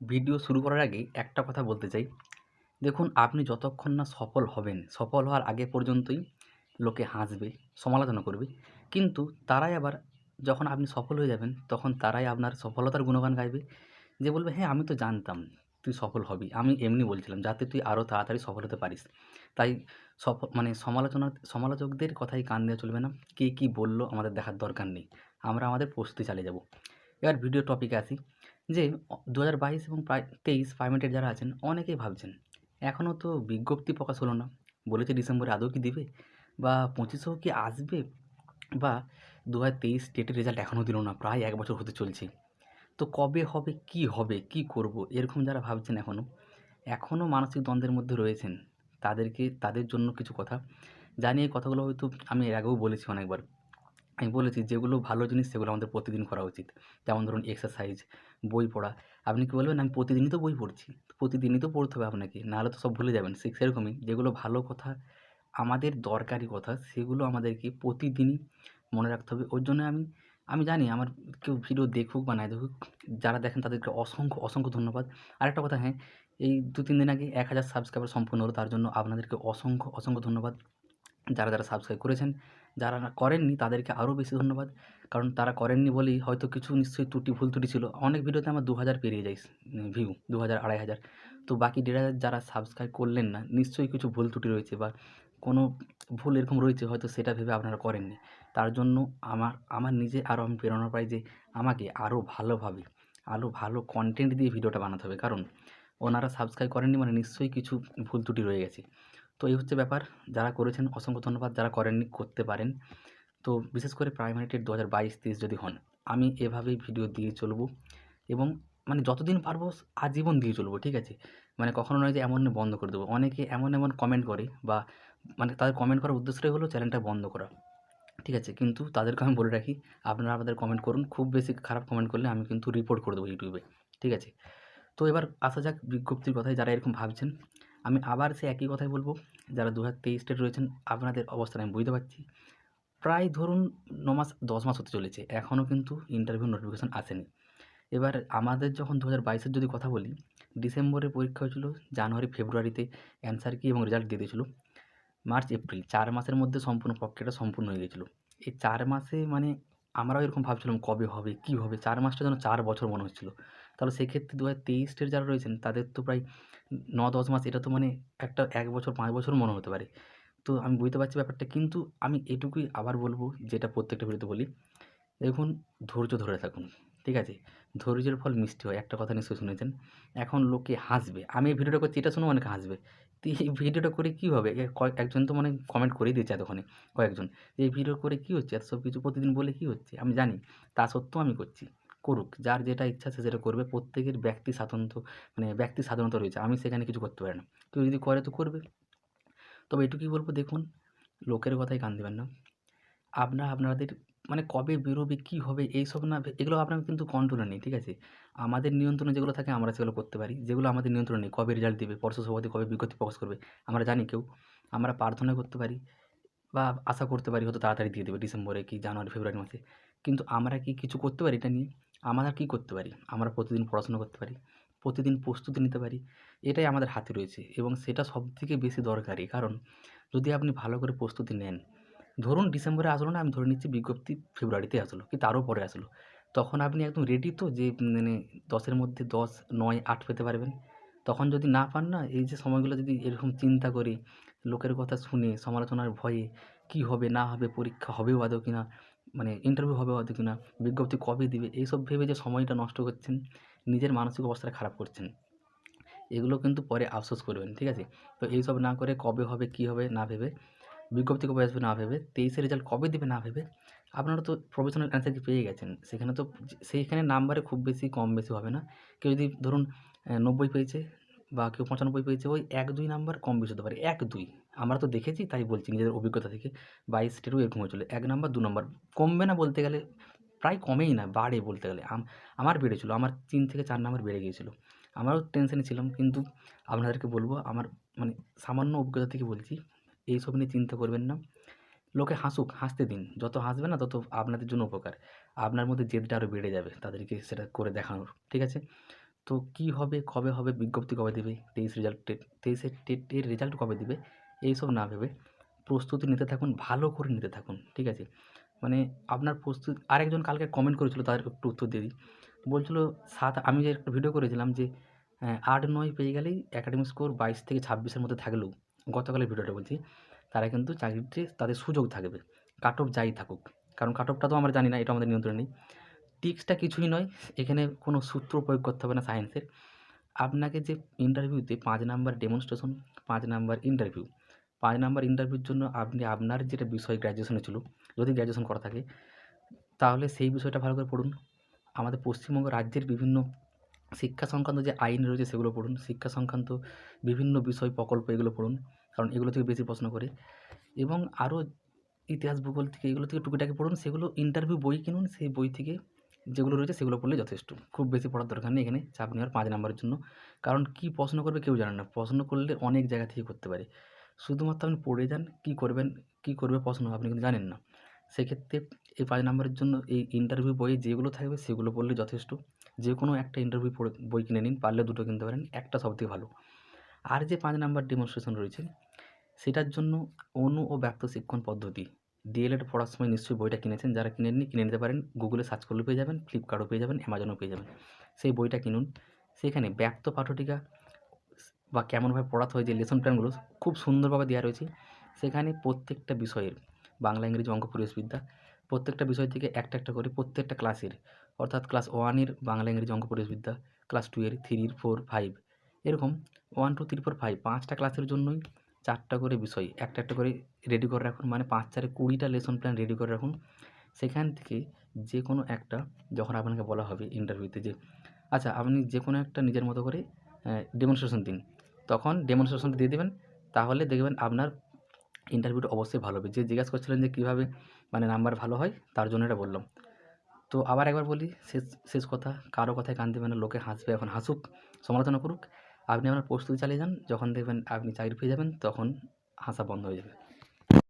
Video শুরু করার আগে একটা কথা বলতে চাই। দেখুন, আপনি যতক্ষণ না সফল হবেন, সফল হওয়ার আগে পর্যন্তই লোকে হাসবে, সমালোচনা করবে। কিন্তু তারাই আবার যখন আপনি সফল হয়ে যাবেন, তখন তারাই আপনার সফলতার গুণগান গাইবে। যে বলবে হ্যাঁ আমি তো জানতাম তুই সফল হবি। আমি এমনি বলছিলাম, যাতে তুই আরও তাড়াতাড়ি সফল হতে পারিস। তাই সফ মানে সমালোচনা, সমালোচকদের কথাই কান দেওয়া চলবে না। কে কী বলল আমাদের দেখার দরকার নেই। আমরা আমাদের প্রস্তুতি চালিয়ে যাব। এবার ভিডিও টপিকে আসি। যে দু হাজার বাইশ এবং প্রায় তেইশ প্রাইমেটের যারা আছেন, অনেকেই ভাবছেন, এখনও তো বিজ্ঞপ্তি প্রকাশ হলো না। বলেছে ডিসেম্বরে আদৌ কি দেবে? বা পঁচিশেও কি আসবে? বা দু হাজার তেইশ টেটের রেজাল্ট এখনও দিল না, প্রায় এক বছর হতে চলছে। তো কবে হবে, কি হবে, কি করব, এরকম যারা ভাবছেন এখনও এখনও মানসিক দ্বন্দ্বের মধ্যে রয়েছেন। তাদেরকে, তাদের জন্য কিছু কথা। জানি এই কথাগুলো হয়তো আমি এর আগেও বলেছি অনেকবার। আমি বলেছি যেগুলো ভালো জিনিস সেগুলো আমাদের প্রতিদিন করা উচিত। যেমন ধরুন এক্সারসাইজ বই পড়া। আপনি কি বলবেন, আমি প্রতিদিনই তো বই পড়ছি। প্রতিদিনই তো পড়তে হবে আপনাকে, নাহলে তো সব ভুলে যাবেন। ঠিক সেরকমই যেগুলো ভালো কথা, আমাদের দরকারি কথা, সেগুলো আমাদেরকে প্রতিদিনই মনে রাখতে হবে। ওর জন্য আমি আমি জানি আমার কেউ ভিডিও দেখুক বা না দেখুক, যারা দেখেন তাদেরকে অসংখ্য অসংখ্য ধন্যবাদ। আরেকটা কথা হ্যাঁ এই দু তিন দিন আগে এক হাজার সাবস্ক্রাইবার সম্পূর্ণ হলো, তার জন্য আপনাদেরকে অসংখ্য অসংখ্য ধন্যবাদ। যারা যারা সাবস্ক্রাইব করেছেন যারা করেননি তাদেরকে আরও বেশি ধন্যবাদ। কারণ তারা করেননি বলেই হয়তো কিছু নিশ্চয়ই ত্রুটি, ভুল ত্রুটি ছিল। অনেক ভিডিওতে আমার দু হাজার পেরিয়ে যায় ভিউ দু হাজার আড়াই হাজার। তো বাকি দেড় হাজার যারা সাবস্ক্রাইব করলেন না, নিশ্চয়ই কিছু ভুল ত্রুটি রয়েছে বা কোনো ভুল এরকম রয়েছে, হয়তো সেটা ভেবে আপনারা করেননি। তার জন্য আমার আমার নিজে আরও আমি প্রেরণা পাই যে আমাকে আরও ভালোভাবে, আরও ভালো কন্টেন্ট দিয়ে ভিডিওটা বানাতে হবে। কারণ ওনারা সাবস্ক্রাইব করেননি মানে নিশ্চয়ই কিছু ভুল ত্রুটি রয়ে গেছে। তো এই হচ্ছে ব্যাপার। যারা করেছেন, অসংখ্য ধন্যবাদ। যারা করেননি, করতে পারেন। তো বিশেষ করে প্রাইমারি টেট দু হাজার বাইশ, তেইশ যদি হন, আমি এভাবেই ভিডিও দিয়ে চলবো এবং মানে যতদিন পারব আজীবন দিয়ে চলবো, ঠিক আছে? মানে কখনো নয় যে এমন বন্ধ করে দেবো। অনেকে এমন এমন কমেন্ট করে বা মানে তাদের কমেন্ট করার উদ্দেশ্যটাই হলো চ্যানেলটা বন্ধ করা, ঠিক আছে? কিন্তু তাদেরকে আমি বলে রাখি, আপনারা আমাদের কমেন্ট করুন। খুব বেশি খারাপ কমেন্ট করলে আমি কিন্তু রিপোর্ট করে দেবো ইউটিউবে ঠিক আছে? তো এবার আসা যাক বিজ্ঞপ্তির কথায়। যারা এরকম ভাবছেন আমি আবার সে একই কথাই বলব, যারা দু হাজার তেইশ স্টেট রয়েছেন, আপনাদের অবস্থান আমি বুঝতে পারছি। প্রায় ধরুন ন মাস, দশ মাস হতে চলেছে এখনও কিন্তু ইন্টারভিউ নোটিফিকেশান আসেনি। এবার আমাদের যখন দু হাজার বাইশের যদি কথা বলি ডিসেম্বরে পরীক্ষা হয়েছিল, জানুয়ারি, ফেব্রুয়ারিতে অ্যান্সার কি এবং রেজাল্ট দিয়ে দিয়েছিলো, মার্চ, এপ্রিল, চার মাসের মধ্যে সম্পূর্ণ প্রক্রিয়াটা সম্পূর্ণ হয়ে গেছিল এই চার মাসে মানে আমরাও এরকম ভাবছিলাম, কবে হবে, কী হবে, চার মাসটা যেন চার বছর মনে হচ্ছিল। তাহলে সেক্ষেত্রে দু হাজার তেইশ স্টেট যারা রয়েছেন, তাদের তো প্রায় ন দশ মাস, এটা তো মানে একটা এক বছর, পাঁচ বছর মনে হতে পারে। তো আমি বুঝতে পারছি ব্যাপারটা, কিন্তু আমি এটুকুই আবার বলব, যেটা প্রত্যেকটা ভিডিওতে বলি, দেখুন, ধৈর্য ধরে থাকুন, ঠিক আছে? ধৈর্যের ফল মিষ্টি হয়, একটা কথা নিশ্চয়ই শুনেছেন? এখন লোকে হাসবে, আমি এই ভিডিওটা করছি, এটা শুনে অনেকে হাসবে। তো এই ভিডিওটা করে কী হবে? একজন তো মানে কমেন্ট করেই দিয়েছে এতক্ষণে, কয়েকজন। এই ভিডিও করে কী হচ্ছে? এত সব কিছু প্রতিদিন বলে কী হচ্ছে? আমি জানি, তা সত্ত্বেও আমি করছি। করুক। যার যেটা ইচ্ছা সে সেটা করবে। প্রত্যেকের ব্যক্তি স্বাতন্ত্র্য মানে ব্যক্তি স্বাধীনতা রয়েছে। আমি সেখানে কিছু করতে পারি না। কেউ যদি করে তো করবে। তবে এটুকুই বলব, দেখুন, লোকের কথাই কান দেবেন না। আপনারা আপনাদের মানে কবে বেরোবে, কী হবে, এইসব না এগুলো আপনার কিন্তু কন্ট্রোলে নেই, ঠিক আছে? আমাদের নিয়ন্ত্রণে যেগুলো থাকে, আমরা সেগুলো করতে পারি। যেগুলো আমাদের নিয়ন্ত্রণে নেই, কবে রেজাল্ট দেবে, পরশু সভাপতি কবে বিজ্ঞপ্তি প্রকাশ করবে, আমরা জানি কেউ। আমরা প্রার্থনা করতে পারি বা আশা করতে পারি হয়তো তাড়াতাড়ি দিয়ে দেবে ডিসেম্বরে কি জানুয়ারি, ফেব্রুয়ারি মাসে। কিন্তু আমরা কি কিছু করতে পারি এটা নিয়ে? আমরা কী করতে পারি? আমরা প্রতিদিন পড়াশোনা করতে পারি? প্রতিদিন প্রস্তুতি নিতে পারি? এটাই আমাদের হাতে রয়েছে এবং সেটা সবথেকে বেশি দরকারি। কারণ যদি আপনি ভালো করে প্রস্তুতি নেন, ধরুন ডিসেম্বরে আসলো না, আমি ধরে নিচ্ছি বিজ্ঞপ্তি ফেব্রুয়ারিতে আসলো কি তারও পরে আসলো। তখন আপনি একদম রেডি তো যে মানে দশের মধ্যে দশ, নয়, আট পেতে পারবেন। তখন যদি না পান না, এই যে সময়গুলো যদি এরকম চিন্তা করে, লোকের কথা শুনে, সমালোচনার ভয়ে, কী হবে না হবে, পরীক্ষা হবেও আদৌ কি না মানে ইন্টারভিউ হবে আদৌ কি না বিজ্ঞপ্তি কবে দিবে, এইসব ভেবে যে সময়টা নষ্ট করছেন, নিজের মানসিক অবস্থাটা খারাপ করছেন, এগুলো কিন্তু পরে আফসোস করবেন, ঠিক আছে? তো এইসব না করে কবে হবে, কী হবে না ভেবে, বিজ্ঞপ্তি কবে আসবে না ভেবে, তেইশে রেজাল্ট কবে দেবে না ভেবে, আপনারা তো প্রফেশনাল অ্যান্সার পেয়ে গেছেন? সেখানে তো, সেইখানে নাম্বারে খুব বেশি, কম বেশি হবে না। কেউ যদি ধরুন নব্বই পেয়েছে বা কেউ পঁচানব্বই পেয়েছে, ওই এক দুই নাম্বার কম বেশি হতে পারে, এক দুই। আমরা তো দেখেছি, তাই বলছি নিজেদের অভিজ্ঞতা থেকে, বাইশ স্টেটও এরকম হয়েছিল, এক নাম্বার, দু নম্বর, কমবে না বলতে গেলে, প্রায় কমেই না, বাড়ে বলতে গেলে আমার বেড়েছিলো, আমার তিন থেকে চার নাম্বার বেড়ে গিয়েছিল, আমারও টেনশনে ছিলাম, কিন্তু আপনাদেরকে বলব, আমার মানে সামান্য অভিজ্ঞতা থেকে বলছি, এইসব নিয়ে চিন্তা করবেন না, লোকে হাসুক, হাসতে দিন, যত হাসবে না তত আপনাদের জন্য উপকার, আপনার মধ্যে জেদটা আরও বেড়ে যাবে, তাদেরকে সেটা করে দেখানোর, ঠিক আছে? তো কী হবে, কবে হবে, বিজ্ঞপ্তি কবে দেবে, তেইশ রেজাল্ট টেট তেইশের টেটের রেজাল্ট কবে দেবে, এইসব না ভেবে প্রস্তুতি নিতে থাকুন, ভালো করে নিতে থাকুন, ঠিক আছে? মানে আপনার প্রস্তুতি, আরেকজন কালকে কমেন্ট করেছিল, তার একটু উত্তর দিয়ে দিই। বলছিল, সাত, আমি যে একটা ভিডিও করেছিলাম যে আট, নয় পেয়ে গেলেই একাডেমিক স্কোর বাইশ থেকে ছাব্বিশের মধ্যে থাকলেও, গতকালের ভিডিওটা বলছি, তারা কিন্তু চাকরিতে তাদের সুযোগ থাকবে কাট অফ যাই থাকুক। কারণ কাট অফটা তো আমরা জানি না, এটা আমাদের নিয়ন্ত্রণে নেই। টিক্সটা কিছুই নয়। এখানে কোনো সূত্র প্রয়োগ করতে হবে না সায়েন্সের। আপনাকে যে ইন্টারভিউতে পাঁচ নাম্বার ডেমনস্ট্রেশন পাঁচ নাম্বার ইন্টারভিউ পাঁচ নাম্বার ইন্টারভিউর জন্য আপনি আপনার যেটা বিষয় গ্র্যাজুয়েশনে ছিল, যদি গ্র্যাজুয়েশন করা থাকে, তাহলে সেই বিষয়টা ভালো করে পড়ুন। আমাদের পশ্চিমবঙ্গ রাজ্যের বিভিন্ন শিক্ষা সংক্রান্ত যে আইন রয়েছে সেগুলো পড়ুন। শিক্ষা সংক্রান্ত বিভিন্ন বিষয় প্রকল্প এগুলো পড়ুন, কারণ এগুলো থেকে বেশি প্রশ্ন করে। এবং আরও ইতিহাস ভূগোল থেকে এগুলো থেকে টুকিটাকি পড়ুন, সেগুলো ইন্টারভিউ বই কিনুন, সেই বই থেকে যেগুলো রয়েছে সেগুলো পড়লে যথেষ্ট। খুব বেশি পড়ার দরকার নেই এখানে, চাপ নেওয়ার পাঁচ নাম্বারের জন্য। কারণ কী প্রশ্ন করবে কেউ জানে না। প্রশ্ন করলে অনেক জায়গা থেকে করতে পারে। শুধুমাত্র আপনি পড়ে যান, কী করবেন, কী করবে প্রশ্ন আপনি কিন্তু জানেন না। সেক্ষেত্রে এই পাঁচ নাম্বারের জন্য এই ইন্টারভিউ বইয়ে যেগুলো থাকবে সেগুলো পড়লে যথেষ্ট। যে কোনো একটা ইন্টারভিউ পড়ে, বই কিনে নিন, পারলে দুটো কিনতে পারেন, একটা সবথেকে ভালো। আর যে পাঁচ নাম্বার ডেমনস্ট্রেশন রয়েছে, সেটার জন্য অনু ও ব্যক্ত শিক্ষণ পদ্ধতি। ডিএলএড পড়ার সময় নিশ্চয়ই বইটা কিনেছেন। যারা কিনেননি, কিনে নিতে পারেন। গুগলে সার্চ করলে পেয়ে যাবেন ফ্লিপকার্টও পেয়ে যাবেন অ্যামাজনও পেয়ে যাবেন। সেই বইটা কিনুন। সেখানে ব্যক্ত পাঠটিকা বা কেমনভাবে পড়াতে হয় যে লেসন প্ল্যানগুলো খুব সুন্দরভাবে দেওয়া রয়েছে। সেখানে প্রত্যেকটা বিষয়ের, বাংলা, ইংরেজি অঙ্ক পরিবেশবিদ্যা প্রত্যেকটা বিষয় থেকে একটা একটা করে প্রত্যেকটা ক্লাসের অর্থাৎ ক্লাস ওয়ানের বাংলা, ইংরেজি অঙ্ক পরিবেশবিদ্যা ক্লাস টু এর থ্রির ফোর ফাইভ এরকম one two three four five পাঁচটা ক্লাসের জন্যই চারটা করে বিষয়, একটা একটা করে রেডি করে রাখুন। মানে পাঁচ চারে কুড়িটা লেসন প্ল্যান রেডি করে রাখুন। সেখান থেকে যে কোনো একটা, যখন আপনাকে বলা হবে ইন্টারভিউতে যে আচ্ছা আপনি যে কোনো একটা নিজের মতো করে ডেমনস্ট্রেশন দিন। তখন ডেমনস্ট্রেশনটা দিয়ে দেবেন। তাহলে দেখবেন আপনার ইন্টারভিউটা অবশ্যই ভালো হবে। যে জিজ্ঞাসা করছিলেন যে কীভাবে মানে নাম্বার ভালো হয়, তার জন্য এটা বললাম। তো আবার একবার বলি, শেষ শেষ কথা, কারও কথায় কান দেবেন না, লোকে হাসবে, এখন হাসুক, সমালোচনা করুক। আপনি আপনার প্রস্তুতি চালিয়ে যান, যখন দেখবেন আপনি চাকরি পেয়ে যাবেন, তখন হাসা বন্ধ হয়ে যাবে।